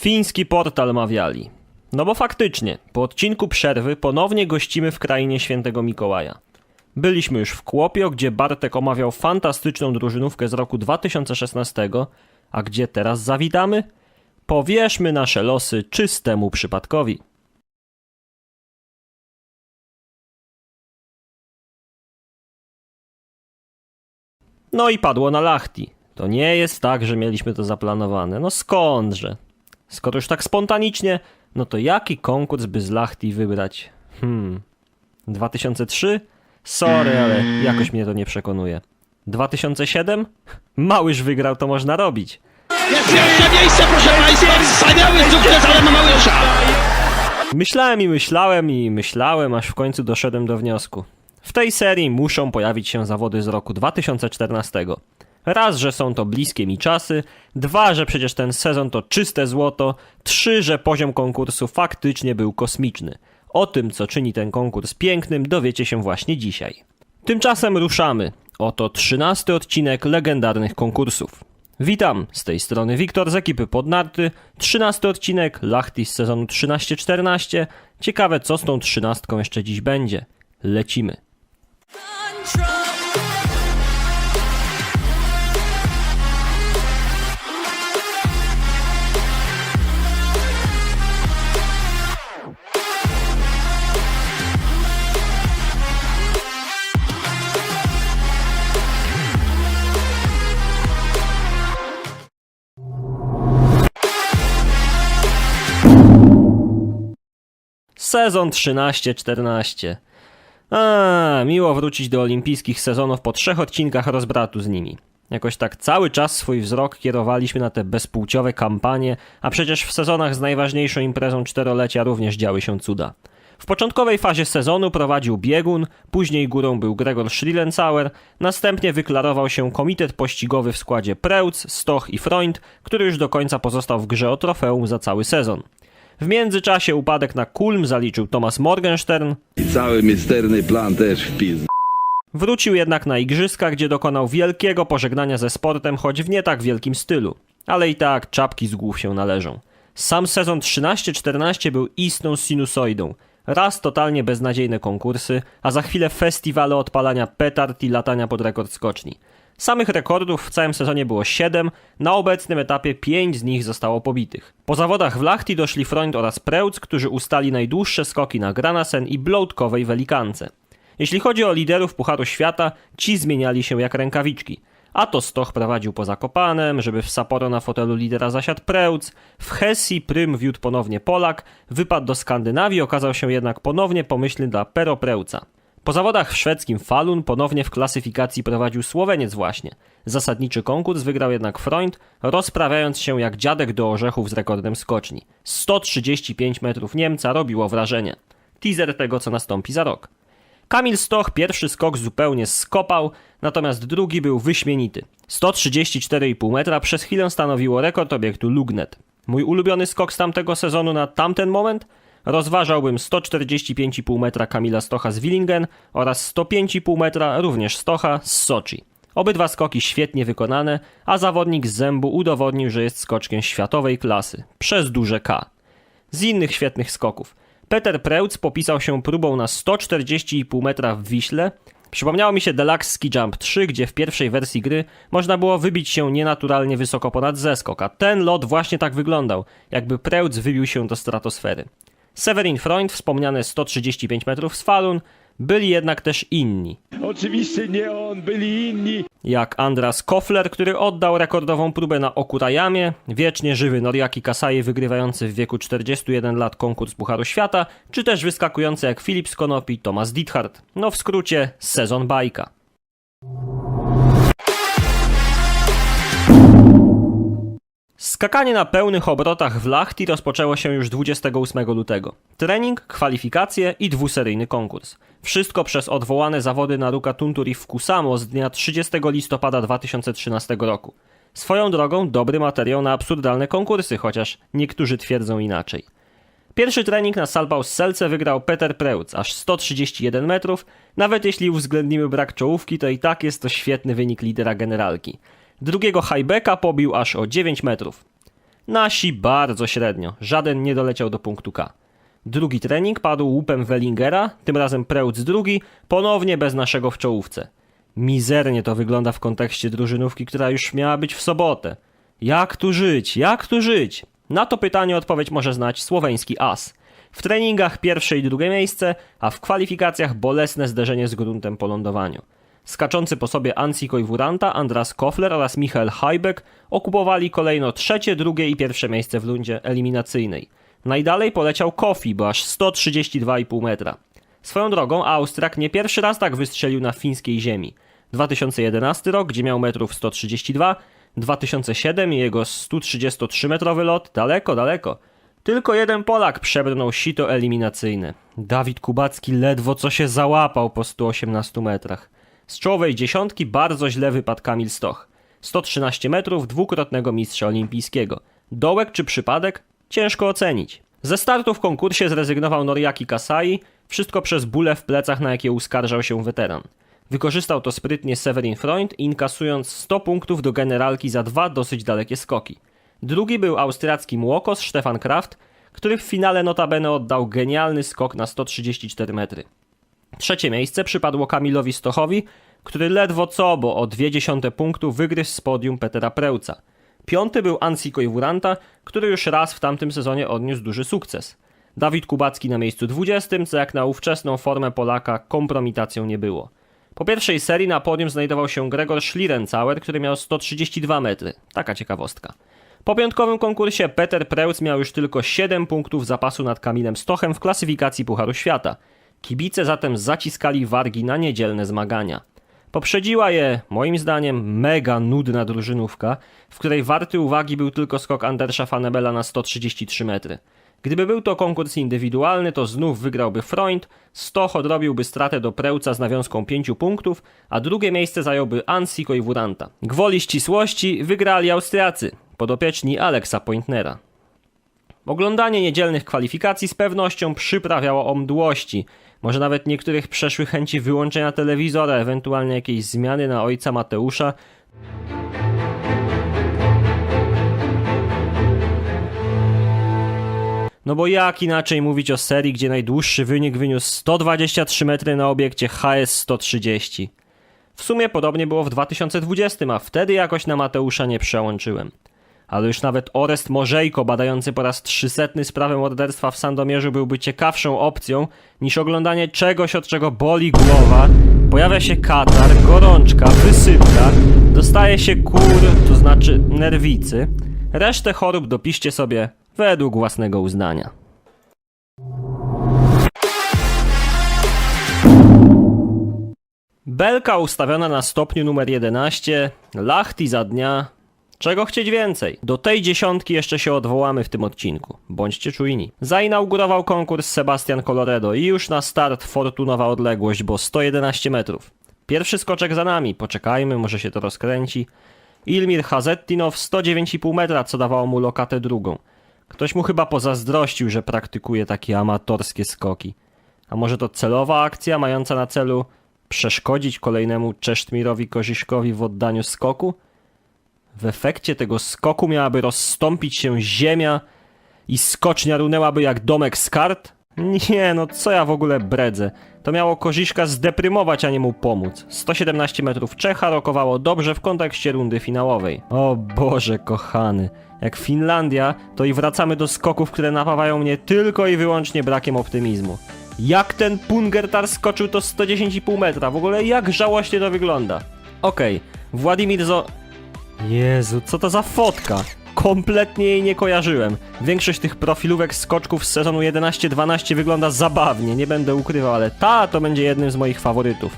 Fiński portal mawiali. No bo faktycznie, po odcinku przerwy ponownie gościmy w krainie świętego Mikołaja. Byliśmy już w Kłopio, gdzie Bartek omawiał fantastyczną drużynówkę z roku 2016, a gdzie teraz zawitamy? Powierzmy nasze losy czystemu przypadkowi. No i padło na Lachti. To nie jest tak, że mieliśmy to zaplanowane. No skądże? Skoro już tak spontanicznie, no to jaki konkurs by z Lachti wybrać? Hmm. 2003? Sorry, ale jakoś mnie to nie przekonuje. 2007? Małyż wygrał, to można robić. Pierwsze miejsce, proszę Państwa! Wspaniały sukces Adama Małysza! Myślałem i myślałem i myślałem, aż w końcu doszedłem do wniosku. W tej serii muszą pojawić się zawody z roku 2014. Raz, że są to bliskie mi czasy, dwa, że przecież ten sezon to czyste złoto, trzy, że poziom konkursu faktycznie był kosmiczny. O tym, co czyni ten konkurs pięknym, dowiecie się właśnie dzisiaj. Tymczasem ruszamy. Oto 13 odcinek legendarnych konkursów. Witam, z tej strony Wiktor z ekipy Podnarty, 13 odcinek Lachti z sezonu 13-14. Ciekawe co z tą trzynastką jeszcze dziś będzie. Lecimy. Sezon 13-14. A, miło wrócić do olimpijskich sezonów po trzech odcinkach rozbratu z nimi. Jakoś tak cały czas swój wzrok kierowaliśmy na te bezpłciowe kampanie, a przecież w sezonach z najważniejszą imprezą czterolecia również działy się cuda. W początkowej fazie sezonu prowadził biegun, później górą był Gregor Schliencauer, następnie wyklarował się komitet pościgowy w składzie Preutz, Stoch i Freund, który już do końca pozostał w grze o trofeum za cały sezon. W międzyczasie upadek na Kulm zaliczył Thomas Morgenstern, I cały misterny plan też w pizd. Wrócił jednak na igrzyska, gdzie dokonał wielkiego pożegnania ze sportem, choć w nie tak wielkim stylu. Ale i tak czapki z głów się należą. Sam sezon 13-14 był istną sinusoidą. Raz totalnie beznadziejne konkursy, a za chwilę festiwale odpalania petard i latania pod rekord skoczni. Samych rekordów w całym sezonie było 7, na obecnym etapie 5 z nich zostało pobitych. Po zawodach w Lachti doszli Freund oraz Preutz, którzy ustali najdłuższe skoki na Granasen i Bloatkowej Welikance. Jeśli chodzi o liderów Pucharu Świata, ci zmieniali się jak rękawiczki. A to Stoch prowadził poza Kopanem, żeby w Sapporo na fotelu lidera zasiadł Preutz, w Hessi Prym wiódł ponownie Polak, wypad do Skandynawii okazał się jednak ponownie pomyślny dla Pero Preutza. Po zawodach w szwedzkim Falun ponownie w klasyfikacji prowadził Słoweniec właśnie. Zasadniczy konkurs wygrał jednak Freund, rozprawiając się jak dziadek do orzechów z rekordem skoczni. 135 metrów Niemca robiło wrażenie. Teaser tego, co nastąpi za rok. Kamil Stoch pierwszy skok zupełnie skopał, natomiast drugi był wyśmienity. 134,5 metra przez chwilę stanowiło rekord obiektu Lugnet. Mój ulubiony skok z tamtego sezonu na tamten moment? Rozważałbym 145,5 metra Kamila Stocha z Willingen oraz 105,5 metra również Stocha z Soczi. Obydwa skoki świetnie wykonane, a zawodnik z zębu udowodnił, że jest skoczkiem światowej klasy, przez duże K. Z innych świetnych skoków. Peter Preutz popisał się próbą na 140,5 metra w Wiśle. Przypomniało mi się Deluxe Ski Jump 3, gdzie w pierwszej wersji gry można było wybić się nienaturalnie wysoko ponad zeskok, a ten lot właśnie tak wyglądał, jakby Preutz wybił się do stratosfery. Severin Freund, wspomniane 135 metrów z Falun, byli jednak też inni. Oczywiście nie on, byli inni. Jak Andras Kofler, który oddał rekordową próbę na Okurajamie, wiecznie żywy Noriaki Kasai wygrywający w wieku 41 lat konkurs Pucharu Świata, czy też wyskakujący jak Filip Skonopi Thomas Dithard. No w skrócie, sezon bajka. Skakanie na pełnych obrotach w Lahti rozpoczęło się już 28 lutego. Trening, kwalifikacje i dwuseryjny konkurs. Wszystko przez odwołane zawody na Ruka Tunturi w Kusamo z dnia 30 listopada 2013 roku. Swoją drogą dobry materiał na absurdalne konkursy, chociaż niektórzy twierdzą inaczej. Pierwszy trening na Salpaus Selce wygrał Peter Preutz, aż 131 metrów. Nawet jeśli uwzględnimy brak czołówki, to i tak jest to świetny wynik lidera generalki. Drugiego highbacka pobił aż o 9 metrów. Nasi bardzo średnio, żaden nie doleciał do punktu K. Drugi trening padł łupem Wellingera, tym razem Preutz drugi, ponownie bez naszego w czołówce. Mizernie to wygląda w kontekście drużynówki, która już miała być w sobotę. Jak tu żyć? Jak tu żyć? Na to pytanie odpowiedź może znać słoweński as. W treningach pierwsze i drugie miejsce, a w kwalifikacjach bolesne zderzenie z gruntem po lądowaniu. Skaczący po sobie Ansi Koiwuranta, Andras Kofler oraz Michael Hajbek okupowali kolejno trzecie, drugie i pierwsze miejsce w rundzie eliminacyjnej. Najdalej poleciał Kofi, bo aż 132,5 metra. Swoją drogą Austriak nie pierwszy raz tak wystrzelił na fińskiej ziemi. 2011 rok, gdzie miał metrów 132, 2007 i jego 133-metrowy lot daleko, daleko. Tylko jeden Polak przebrnął sito eliminacyjne. Dawid Kubacki ledwo co się załapał po 118 metrach. Z czołowej dziesiątki bardzo źle wypadł Kamil Stoch. 113 metrów dwukrotnego mistrza olimpijskiego. Dołek czy przypadek? Ciężko ocenić. Ze startu w konkursie zrezygnował Noriaki Kasai, wszystko przez bóle w plecach, na jakie uskarżał się weteran. Wykorzystał to sprytnie Severin Freund, inkasując 100 punktów do generalki za dwa dosyć dalekie skoki. Drugi był austriacki młokos Stefan Kraft, który w finale notabene oddał genialny skok na 134 metry. Trzecie miejsce przypadło Kamilowi Stochowi, który ledwo co, bo o dwie dziesiąte punktu wygryzł z podium Petera Preuca. Piąty był Ansi Koiwuranta, który już raz w tamtym sezonie odniósł duży sukces. Dawid Kubacki na miejscu 20, co jak na ówczesną formę Polaka kompromitacją nie było. Po pierwszej serii na podium znajdował się Gregor Schlierencauer, który miał 132 metry. Taka ciekawostka. Po piątkowym konkursie Peter Preutz miał już tylko 7 punktów zapasu nad Kamilem Stochem w klasyfikacji Pucharu Świata. Kibice zatem zaciskali wargi na niedzielne zmagania. Poprzedziła je, moim zdaniem, mega nudna drużynówka, w której warty uwagi był tylko skok Andersa Fanebela na 133 metry. Gdyby był to konkurs indywidualny, to znów wygrałby Freund, Stoch odrobiłby stratę do Preuca z nawiązką 5 punktów, a drugie miejsce zająłby Ansi Koiwuranta. Gwoli ścisłości wygrali Austriacy, podopieczni Alexa Pointnera. Oglądanie niedzielnych kwalifikacji z pewnością przyprawiało o mdłości. Może nawet niektórych przeszły chęci wyłączenia telewizora, ewentualnie jakiejś zmiany na ojca Mateusza. No bo jak inaczej mówić o serii, gdzie najdłuższy wynik wyniósł 123 metry na obiekcie HS 130? W sumie podobnie było w 2020, a wtedy jakoś na Mateusza nie przełączyłem. Ale już nawet Orest Morzejko, badający po raz trzysetny sprawę morderstwa w Sandomierzu, byłby ciekawszą opcją niż oglądanie czegoś, od czego boli głowa. Pojawia się katar, gorączka, wysypka, dostaje się kur, to znaczy nerwicy. Resztę chorób dopiszcie sobie według własnego uznania. Belka ustawiona na stopniu numer 11, Lachti za dnia. Czego chcieć więcej? Do tej dziesiątki jeszcze się odwołamy w tym odcinku. Bądźcie czujni. Zainaugurował konkurs Sebastian Coloredo i już na start fortunowa odległość, bo 111 metrów. Pierwszy skoczek za nami, poczekajmy, może się to rozkręci. Ilmir Hazettinow 109,5 metra, co dawało mu lokatę drugą. Ktoś mu chyba pozazdrościł, że praktykuje takie amatorskie skoki. A może to celowa akcja mająca na celu przeszkodzić kolejnemu Czesztmirowi Koziszkowi w oddaniu skoku? W efekcie tego skoku miałaby rozstąpić się ziemia i skocznia runęłaby jak domek z kart? Nie, no co ja w ogóle bredzę. To miało Koziszka zdeprymować, a nie mu pomóc. 117 metrów Czecha rokowało dobrze w kontekście rundy finałowej. O Boże kochany. Jak Finlandia, to i wracamy do skoków, które napawają mnie tylko i wyłącznie brakiem optymizmu. Jak ten Pungertar skoczył to 110,5 metra? W ogóle jak żałośnie to wygląda? Okej, Władimir Zo... Jezu, co to za fotka? Kompletnie jej nie kojarzyłem. Większość tych profilówek skoczków z sezonu 11-12 wygląda zabawnie, nie będę ukrywał, ale ta to będzie jednym z moich faworytów.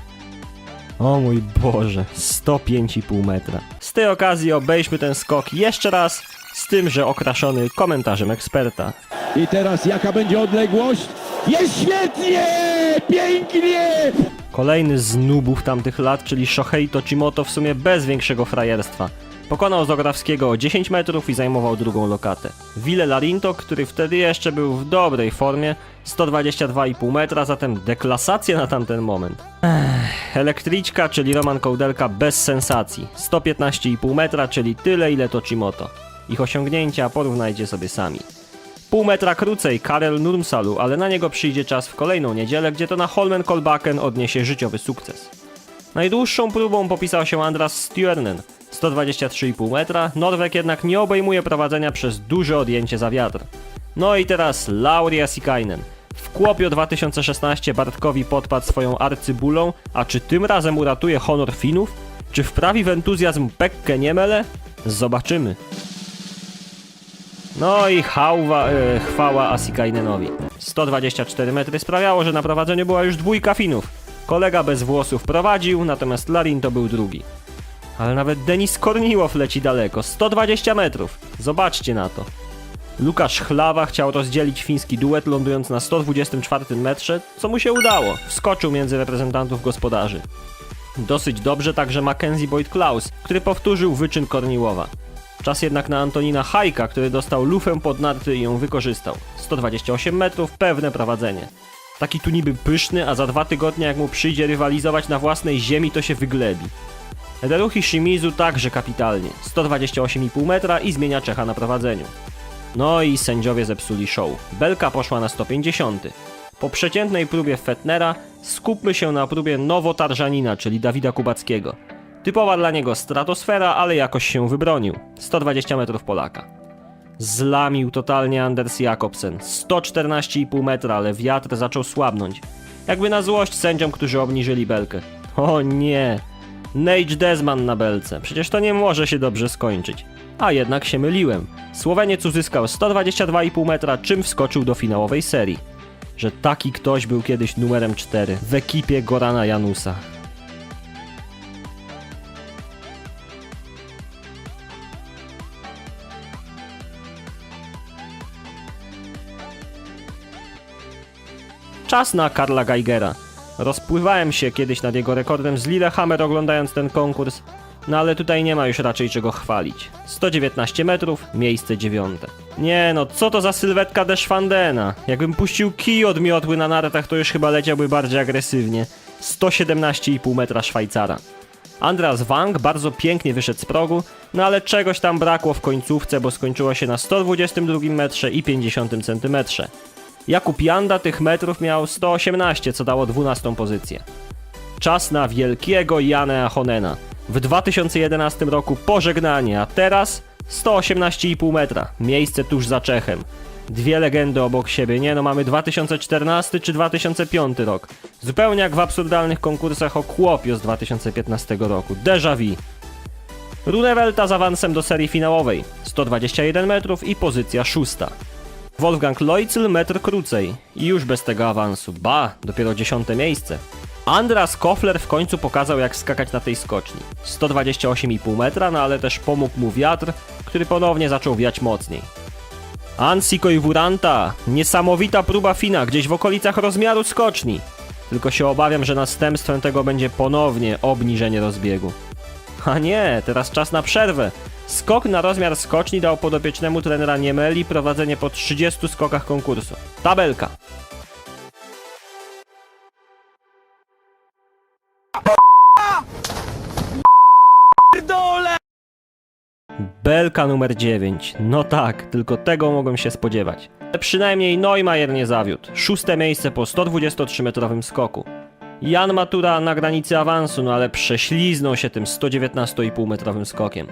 O mój Boże, 105,5 metra. Z tej okazji obejrzmy ten skok jeszcze raz, z tym, że okraszony komentarzem eksperta. I teraz jaka będzie odległość? Jest świetnie! Pięknie! Kolejny z nubów tamtych lat, czyli Shohei Tochimoto w sumie bez większego frajerstwa. Pokonał Zograwskiego o 10 metrów i zajmował drugą lokatę. Wille Larinto, który wtedy jeszcze był w dobrej formie, 122,5 metra, zatem deklasacja na tamten moment. Ech, elektryczka, czyli Roman Kołdelka bez sensacji, 115,5 metra, czyli tyle ile Tochimoto. Ich osiągnięcia porównajcie sobie sami. Pół metra krócej Karel Nurmsalu, ale na niego przyjdzie czas w kolejną niedzielę, gdzie to na Holmen Kolbaken odniesie życiowy sukces. Najdłuższą próbą popisał się Andras Stjörnen, 123,5 metra, Norweg jednak nie obejmuje prowadzenia przez duże odjęcie za wiatr. No i teraz Lauri Asikainen. W Kłopio 2016 Bartkowi podpadł swoją arcybulą, a czy tym razem uratuje honor Finów? Czy wprawi w entuzjazm Pekkę Niemele? Zobaczymy. No i hałwa, e, chwała Asikainenowi. 124 metry sprawiało, że na prowadzeniu była już dwójka Finów. Kolega bez włosów prowadził, natomiast Larin to był drugi. Ale nawet Denis Korniłow leci daleko, 120 metrów. Zobaczcie na to. Łukasz Chlawa chciał rozdzielić fiński duet, lądując na 124 metrze, co mu się udało. Wskoczył między reprezentantów gospodarzy. Dosyć dobrze także Mackenzie Boyd Klaus, który powtórzył wyczyn Korniłowa. Czas jednak na Antonina Hajka, który dostał lufę pod narty i ją wykorzystał. 128 metrów, pewne prowadzenie. Taki tu niby pyszny, a za dwa tygodnie jak mu przyjdzie rywalizować na własnej ziemi, to się wyglebi. Reruchi Shimizu także kapitalnie. 128,5 metra i zmienia Czecha na prowadzeniu. No i sędziowie zepsuli show. Belka poszła na 150. Po przeciętnej próbie Fetnera skupmy się na próbie Nowotarżanina, czyli Dawida Kubackiego. Typowa dla niego stratosfera, ale jakoś się wybronił. 120 metrów Polaka. Zlamił totalnie Anders Jakobsen. 114,5 metra, ale wiatr zaczął słabnąć. Jakby na złość sędziom, którzy obniżyli belkę. O nie! Nate Desman na belce. Przecież to nie może się dobrze skończyć. A jednak się myliłem. Słoweniec uzyskał 122,5 metra, czym wskoczył do finałowej serii. Że taki ktoś był kiedyś numerem 4 w ekipie Gorana Janusa. Czas na Karla Geigera. Rozpływałem się kiedyś nad jego rekordem z Lillehammer oglądając ten konkurs, no ale tutaj nie ma już raczej czego chwalić. 119 metrów, miejsce dziewiąte. Nie no, co to za sylwetka Deschwandena? Jakbym puścił kij od miotły na nartach, to już chyba leciałby bardziej agresywnie. 117,5 metra Szwajcara. Andreas Wang bardzo pięknie wyszedł z progu, no ale czegoś tam brakło w końcówce, bo skończyło się na 122 metrze i 50 centymetrze. Jakub Janda tych metrów miał 118, co dało 12 pozycję. Czas na wielkiego Janea Honena. W 2011 roku pożegnanie, a teraz 118,5 metra. Miejsce tuż za Czechem. Dwie legendy obok siebie. Nie no, mamy 2014 czy 2005 rok. Zupełnie jak w absurdalnych konkursach o Kłopio z 2015 roku. Déjà vu. Runewelta z awansem do serii finałowej. 121 metrów i pozycja szósta. Wolfgang Leutzel metr krócej i już bez tego awansu. Ba, dopiero dziesiąte miejsce. Andras Kofler w końcu pokazał jak skakać na tej skoczni. 128,5 metra, no ale też pomógł mu wiatr, który ponownie zaczął wiać mocniej. Ansi Koiwuranta, niesamowita próba Fina gdzieś w okolicach rozmiaru skoczni. Tylko się obawiam, że następstwem tego będzie ponownie obniżenie rozbiegu. A nie, teraz czas na przerwę. Skok na rozmiar skoczni dał podopiecznemu trenera Niemeli prowadzenie po 30 skokach konkursu. Tabelka. Belka numer 9. No tak, tylko tego mogłem się spodziewać. Ale Przynajmniej Neumayer nie zawiódł. Szóste miejsce po 123-metrowym skoku. Jan Matura na granicy awansu, no ale prześliznął się tym 119,5-metrowym skokiem.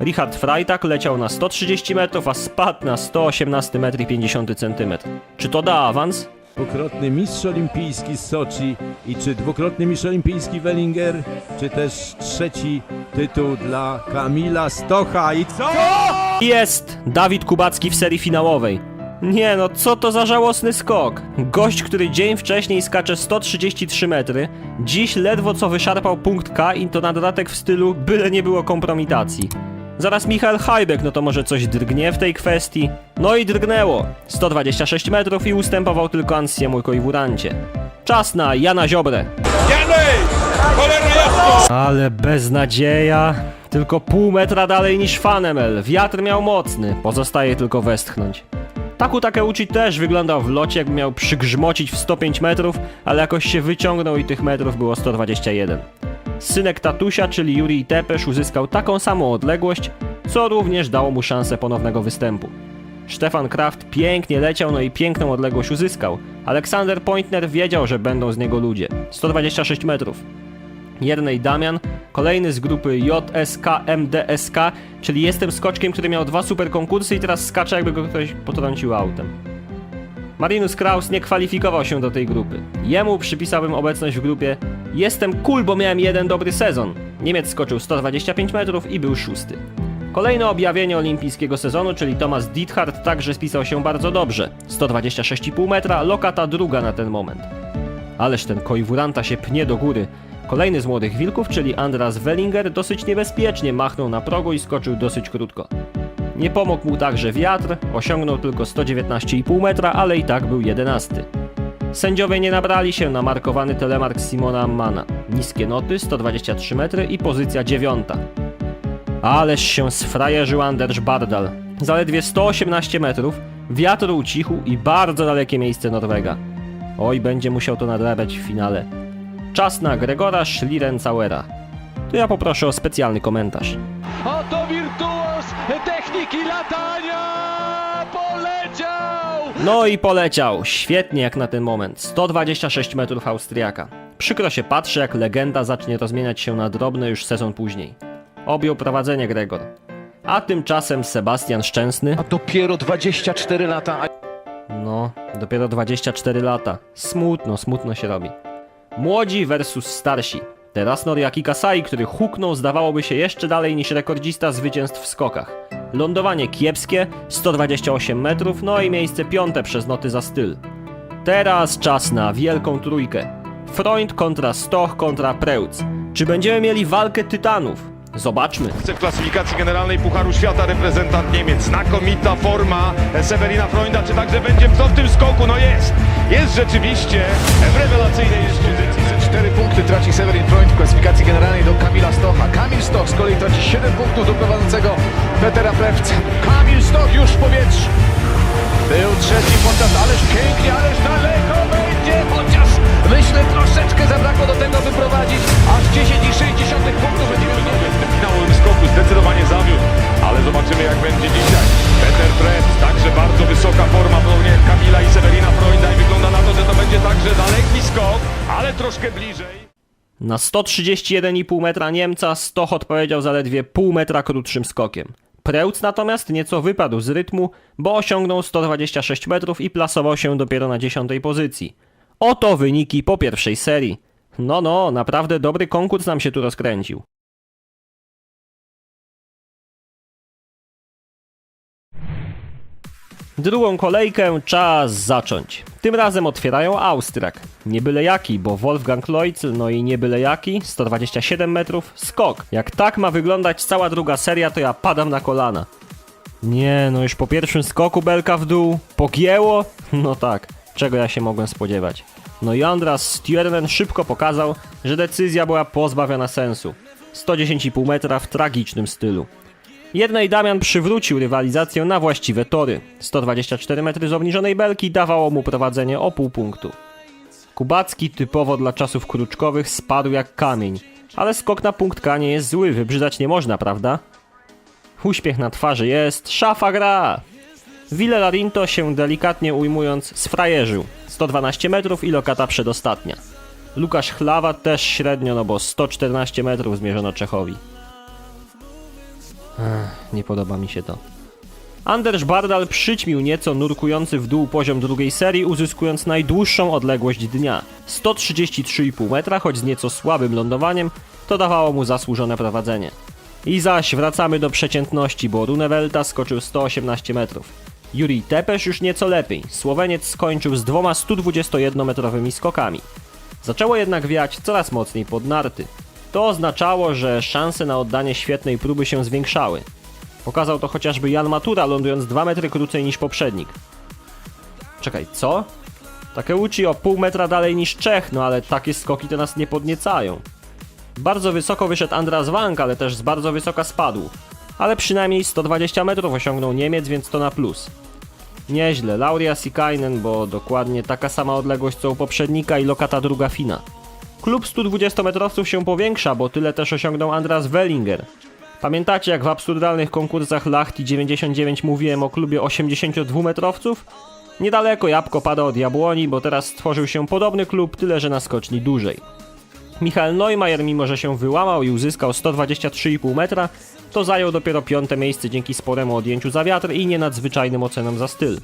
Richard Freitag leciał na 130 metrów, a spadł na 118 metr i 50 cm. Czy to da awans? dwukrotny mistrz olimpijski z Soczi i czy dwukrotny mistrz olimpijski Wellinger, czy też trzeci tytuł dla Kamila Stocha i co? Jest! Dawid Kubacki w serii finałowej. Nie no, co to za żałosny skok? Gość, który dzień wcześniej skacze 133 metry, dziś ledwo co wyszarpał punkt K i to na dodatek w stylu byle nie było kompromitacji. Zaraz Michael Hajbek, no to może coś drgnie w tej kwestii? No i drgnęło. 126 metrów i ustępował tylko Ansiemu Koiwurancie. Czas na Jana Ziobrę. Ale beznadzieja. Tylko pół metra dalej niż Fanemel. Wiatr miał mocny. Pozostaje tylko westchnąć. Taku Takeuchi też wyglądał w locie, jakby miał przygrzmocić w 105 metrów, ale jakoś się wyciągnął i tych metrów było 121. Synek tatusia, czyli Juri Tepesz, uzyskał taką samą odległość, co również dało mu szansę ponownego występu. Stefan Kraft pięknie leciał, no i piękną odległość uzyskał. Aleksander Pointner wiedział, że będą z niego ludzie. 126 metrów. Jednej Damian, kolejny z grupy JSK MDSK, czyli jestem skoczkiem, który miał dwa super konkursy i teraz skacze jakby go ktoś potrącił autem. Marinus Kraus nie kwalifikował się do tej grupy. Jemu przypisałbym obecność w grupie Jestem cool, bo miałem jeden dobry sezon. Niemiec skoczył 125 metrów i był szósty. Kolejne objawienie olimpijskiego sezonu, czyli Thomas Diethard, także spisał się bardzo dobrze. 126,5 metra, lokata druga na ten moment. Ależ ten Koiwuranta się pnie do góry. Kolejny z młodych wilków, czyli Andras Wellinger, dosyć niebezpiecznie machnął na progu i skoczył dosyć krótko. Nie pomógł mu także wiatr, osiągnął tylko 119,5 metra, ale i tak był 11. Sędziowie nie nabrali się na markowany telemark Simona Ammana. Niskie noty, 123 metry i pozycja dziewiąta. Ależ się sfrajerzył Anders Bardal. Zaledwie 118 metrów, wiatr ucichł i bardzo dalekie miejsce Norwega. Oj, będzie musiał to nadrabiać w finale. Czas na Gregora Schlierencauera. To ja poproszę o specjalny komentarz. Techniki latania! Poleciał! No i poleciał. Świetnie jak na ten moment. 126 metrów Austriaka. Przykro się patrzy, jak legenda zacznie rozmieniać się na drobne już sezon później. Objął prowadzenie Gregor. A tymczasem Sebastian Szczęsny, A dopiero 24 lata, a no, dopiero 24 lata. Smutno, smutno się robi. Młodzi versus starsi. Teraz Noriaki Kasai, który huknął zdawałoby się jeszcze dalej niż rekordzista zwycięstw w skokach. Lądowanie kiepskie, 128 metrów, no i miejsce piąte przez noty za styl. Teraz czas na wielką trójkę. Freund kontra Stoch kontra Preutz. Czy będziemy mieli walkę tytanów? Zobaczmy. w klasyfikacji generalnej Pucharu Świata reprezentant Niemiec. Znakomita forma Severina Freunda. Czy także będzie w tym skoku? No jest! Jest rzeczywiście w rewelacyjnej pozycji. 4 punkty traci Severin Freund w klasyfikacji generalnej do Kamila Stocha. Kamil Stoch z kolei traci 7 punktów do prowadzącego Petera Prewca. Kamil Stoch już w powietrzu. Był trzeci podczas, ależ pięknie, ależ daleko myślę troszeczkę zabrakło do tego, by prowadzić aż 10,6 punktów będzie. W finałowym skoku zdecydowanie zawiódł, ale zobaczymy jak będzie dzisiaj. Peter Prewc, także bardzo wysoka forma podobnie jak Kamila i Severina Freunda i wygląda na to, że to będzie także daleki skok, ale troszkę bliżej. Na 131,5 metra Niemca Stoch odpowiedział zaledwie pół metra krótszym skokiem. Preutz natomiast nieco wypadł z rytmu, bo osiągnął 126 metrów i plasował się dopiero na 10 pozycji. Oto wyniki po pierwszej serii. No, no, naprawdę dobry konkurs nam się tu rozkręcił. Drugą kolejkę czas zacząć. Tym razem otwierają Austriak. Nie byle jaki, bo Wolfgang Leutzel, no i nie byle jaki, 127 metrów, skok. Jak tak ma wyglądać cała druga seria, to ja padam na kolana. Nie, no już po pierwszym skoku belka w dół, pogięło? No tak, czego ja się mogłem spodziewać. No i Andras Stjörnen szybko pokazał, że decyzja była pozbawiona sensu. 110,5 metra w tragicznym stylu. Jednej Damian przywrócił rywalizację na właściwe tory. 124 metry z obniżonej belki dawało mu prowadzenie o pół punktu. Kubacki typowo dla czasów kruczkowych spadł jak kamień, ale skok na punkt K nie jest zły, wybrzydzać nie można, prawda? Uśmiech na twarzy jest, szafa gra! Ville Larinto się delikatnie ujmując sfrajerzył. 112 metrów i lokata przedostatnia. Lukasz Chlawa też średnio, no bo 114 metrów zmierzono Czechowi. Ech, nie podoba mi się to. Anders Bardal przyćmił nieco nurkujący w dół poziom drugiej serii, uzyskując najdłuższą odległość dnia 133,5 metra, choć z nieco słabym lądowaniem, to dawało mu zasłużone prowadzenie. I zaś wracamy do przeciętności, bo Runewelta skoczył 118 metrów. Juri Tepesz już nieco lepiej. Słoweniec skończył z dwoma 121-metrowymi skokami. Zaczęło jednak wiać coraz mocniej pod narty. To oznaczało, że szanse na oddanie świetnej próby się zwiększały. Pokazał to chociażby Jan Matura, lądując 2 metry krócej niż poprzednik. Czekaj, co? Takeuchi o pół metra dalej niż Czech, no ale takie skoki to nas nie podniecają. Bardzo wysoko wyszedł Andras Wank, ale też z bardzo wysoka spadł. Ale przynajmniej 120 metrów osiągnął Niemiec, więc to na plus. Nieźle, Lauria Sikainen, bo dokładnie taka sama odległość co u poprzednika i lokata druga Fina. Klub 120-metrowców się powiększa, bo tyle też osiągnął Andras Wellinger. Pamiętacie jak w absurdalnych konkursach Lachti 99 mówiłem o klubie 82-metrowców? Niedaleko jabłko pada od jabłoni, bo teraz stworzył się podobny klub, tyle że na skoczni dłużej. Michael Neumayer, mimo że się wyłamał i uzyskał 123,5 metra, to zajął dopiero piąte miejsce dzięki sporemu odjęciu za wiatr i nie nadzwyczajnym ocenom za styl.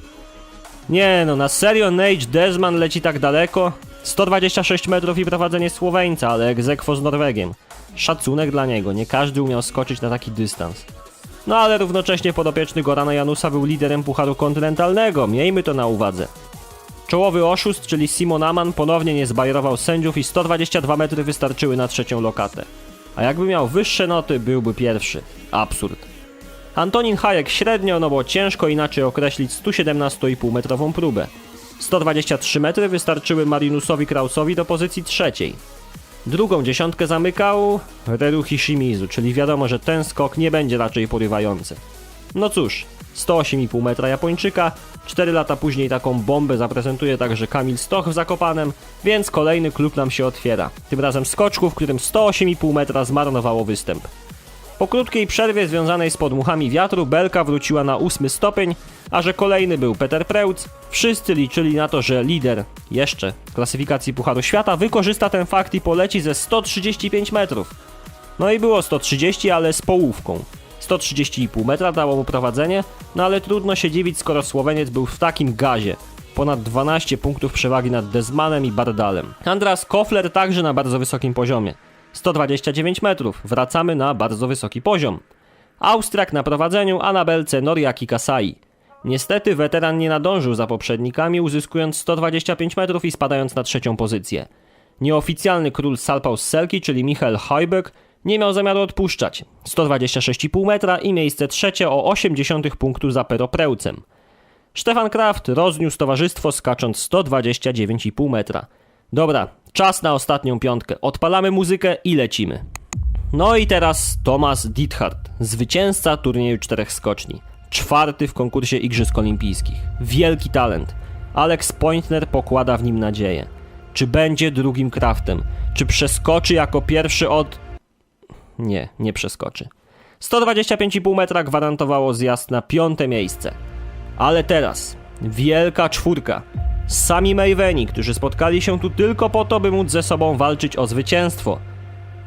Nie no, na serio Nate Desman leci tak daleko? 126 metrów i prowadzenie Słoweńca, ale egzekwo z Norwegiem. Szacunek dla niego, nie każdy umiał skoczyć na taki dystans. No ale równocześnie podopieczny Gorana Janusa był liderem Pucharu Kontynentalnego, miejmy to na uwadze. Czołowy oszust, czyli Simon Aman, ponownie nie zbajerował sędziów i 122 metry wystarczyły na trzecią lokatę. A jakby miał wyższe noty, byłby pierwszy. Absurd. Antonin Hayek średnio, no bo ciężko inaczej określić 117,5 metrową próbę. 123 metry wystarczyły Marinusowi Krausowi do pozycji trzeciej. Drugą dziesiątkę zamykał Reruhi Shimizu, czyli wiadomo, że ten skok nie będzie raczej porywający. No cóż, 108,5 metra Japończyka, 4 lata później taką bombę zaprezentuje także Kamil Stoch w Zakopanem, więc kolejny klub nam się otwiera. Tym razem skoczku, w którym 108,5 metra zmarnowało występ. Po krótkiej przerwie związanej z podmuchami wiatru Belka wróciła na ósmy stopień, a że kolejny był Peter Preutz, wszyscy liczyli na to, że lider jeszcze klasyfikacji Pucharu Świata wykorzysta ten fakt i poleci ze 135 metrów. No i było 130, ale z połówką. 130,5 metra dało mu prowadzenie, no ale trudno się dziwić, skoro Słoweniec był w takim gazie. Ponad 12 punktów przewagi nad Desmanem i Bardalem. Andras Kofler także na bardzo wysokim poziomie. 129 metrów, wracamy na bardzo wysoki poziom. Austriak na prowadzeniu, a na belce Noriaki Kasai. Niestety weteran nie nadążył za poprzednikami, uzyskując 125 metrów i spadając na trzecią pozycję. Nieoficjalny król Salpaus Selki, czyli Michael Heuberg, nie miał zamiaru odpuszczać. 126,5 metra i miejsce trzecie o 80 punktu za Pero Preucem. Stefan Kraft rozniósł towarzystwo skacząc 129,5 metra. Dobra, czas na ostatnią piątkę. Odpalamy muzykę i lecimy. No i teraz Thomas Dithard, zwycięzca turnieju czterech skoczni. Czwarty w konkursie Igrzysk Olimpijskich. Wielki talent. Alex Pointner pokłada w nim nadzieję. Czy będzie drugim Kraftem? Czy przeskoczy jako pierwszy od... Nie, nie przeskoczy. 125,5 metra gwarantowało zjazd na piąte miejsce. Ale teraz wielka czwórka. Sami Mayweni, którzy spotkali się tu tylko po to, by móc ze sobą walczyć o zwycięstwo.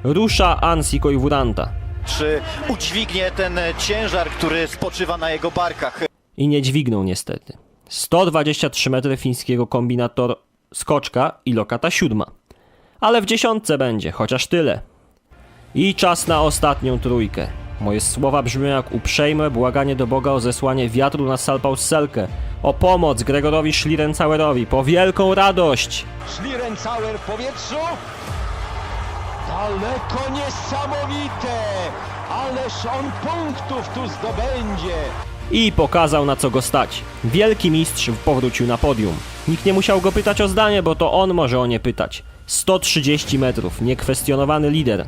Rusza Ansi Koiwuranta. Czy udźwignie ten ciężar, który spoczywa na jego barkach? I nie dźwignął niestety. 123 metry fińskiego kombinator skoczka i lokata siódma. Ale w dziesiątce będzie, chociaż tyle. I czas na ostatnią trójkę. Moje słowa brzmią jak uprzejme błaganie do Boga o zesłanie wiatru na Salpausselkę, o pomoc Gregorowi Schlierencauerowi, po wielką radość! Schlierencauer w powietrzu. Daleko niesamowite. Ależ on punktów tu zdobędzie. I pokazał na co go stać. Wielki mistrz powrócił na podium. Nikt nie musiał go pytać o zdanie, bo to on może o nie pytać. 130 metrów, niekwestionowany lider.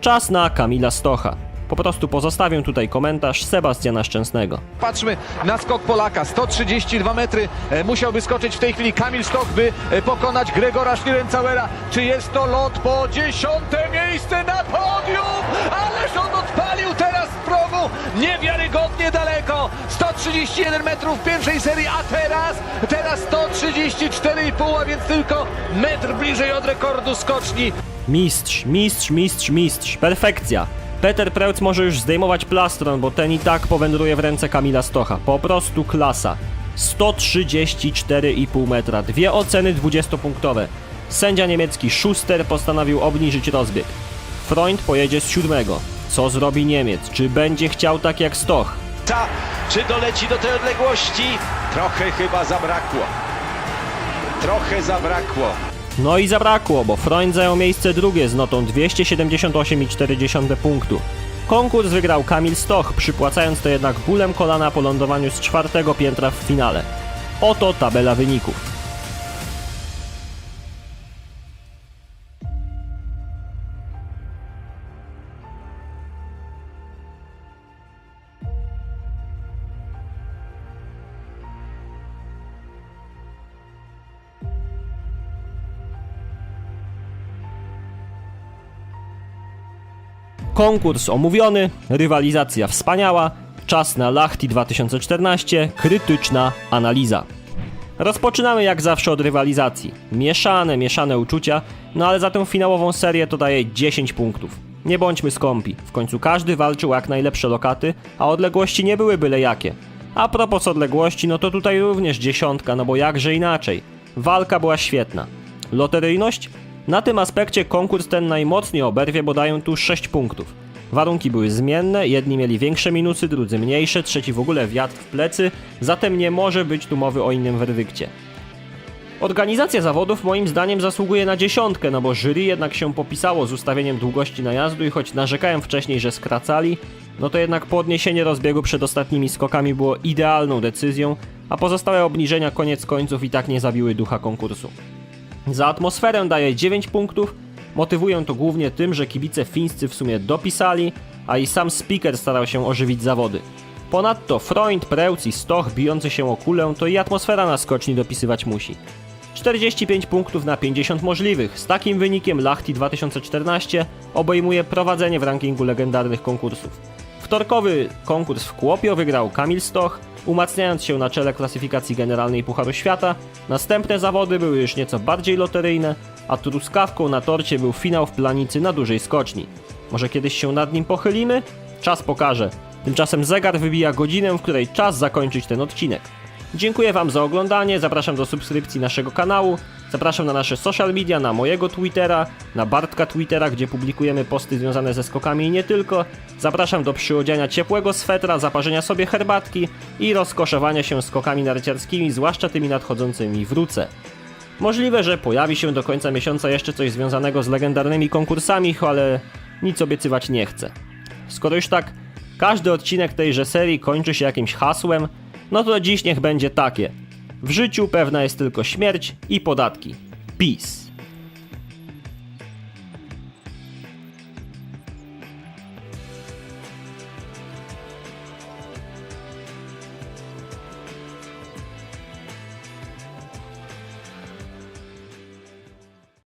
Czas na Kamila Stocha. Po prostu pozostawię tutaj komentarz Sebastiana Szczęsnego. Patrzmy na skok Polaka. 132 metry e, musiałby skoczyć w tej chwili Kamil Stok, by e, pokonać Gregora Schlierencauera. Czy jest to lot po dziesiąte miejsce na podium? Ależ on odpalił teraz z progu niewiarygodnie daleko. 131 metrów w pierwszej serii, a teraz, teraz 134,5, a więc tylko metr bliżej od rekordu skoczni. Mistrz, mistrz, mistrz, mistrz. Perfekcja. Peter Preutz może już zdejmować plastron, bo ten i tak powędruje w ręce Kamila Stocha. Po prostu klasa. 134,5 metra. Dwie oceny 20-punktowe. Sędzia niemiecki Schuster postanowił obniżyć rozbieg. Freund pojedzie z siódmego. Co zrobi Niemiec? Czy będzie chciał tak jak Stoch? Ta, czy doleci do tej odległości? Trochę chyba zabrakło. Trochę zabrakło. No i zabrakło, bo Freund zajął miejsce drugie z notą 278,4 punktu. Konkurs wygrał Kamil Stoch, przypłacając to jednak bólem kolana po lądowaniu z czwartego piętra w finale. Oto tabela wyników. Konkurs omówiony, rywalizacja wspaniała, czas na Lachti 2014, krytyczna analiza. Rozpoczynamy jak zawsze od rywalizacji. Mieszane, mieszane uczucia, no ale za tę finałową serię to daje 10 punktów. Nie bądźmy skąpi, w końcu każdy walczył jak najlepsze lokaty, a odległości nie były byle jakie. A propos odległości, no to tutaj również dziesiątka, no bo jakże inaczej. Walka była świetna. Loteryjność? Na tym aspekcie konkurs ten najmocniej oberwie, bo dają tu 6 punktów. Warunki były zmienne, jedni mieli większe minusy, drudzy mniejsze, trzeci w ogóle wiatr w plecy, zatem nie może być tu mowy o innym werdykcie. Organizacja zawodów moim zdaniem zasługuje na dziesiątkę, no bo jury jednak się popisało z ustawieniem długości najazdu i choć narzekałem wcześniej, że skracali, no to jednak podniesienie rozbiegu przed ostatnimi skokami było idealną decyzją, a pozostałe obniżenia koniec końców i tak nie zabiły ducha konkursu. Za atmosferę daję 9 punktów. Motywuję to głównie tym, że kibice fińscy w sumie dopisali, a i sam speaker starał się ożywić zawody. Ponadto Freund, Preutz i Stoch bijący się o kulę, to i atmosfera na skoczni dopisywać musi. 45 punktów na 50 możliwych. Z takim wynikiem Lachti 2014 obejmuje prowadzenie w rankingu legendarnych konkursów. Wtorkowy konkurs w Kłopio wygrał Kamil Stoch, umacniając się na czele klasyfikacji generalnej Pucharu Świata. Następne zawody były już nieco bardziej loteryjne, a truskawką na torcie był finał w planicy na dużej skoczni. Może kiedyś się nad nim pochylimy? Czas pokaże. Tymczasem zegar wybija godzinę, w której czas zakończyć ten odcinek. Dziękuję Wam za oglądanie, zapraszam do subskrypcji naszego kanału, zapraszam na nasze social media, na mojego Twittera, na Bartka Twittera, gdzie publikujemy posty związane ze skokami i nie tylko. Zapraszam do przyodziania ciepłego swetra, zaparzenia sobie herbatki i rozkoszowania się skokami narciarskimi, zwłaszcza tymi nadchodzącymi w Ruce. Możliwe, że pojawi się do końca miesiąca jeszcze coś związanego z legendarnymi konkursami, ale nic obiecywać nie chcę. Skoro już tak każdy odcinek tejże serii kończy się jakimś hasłem, no to dziś niech będzie takie. W życiu pewna jest tylko śmierć i podatki. Peace.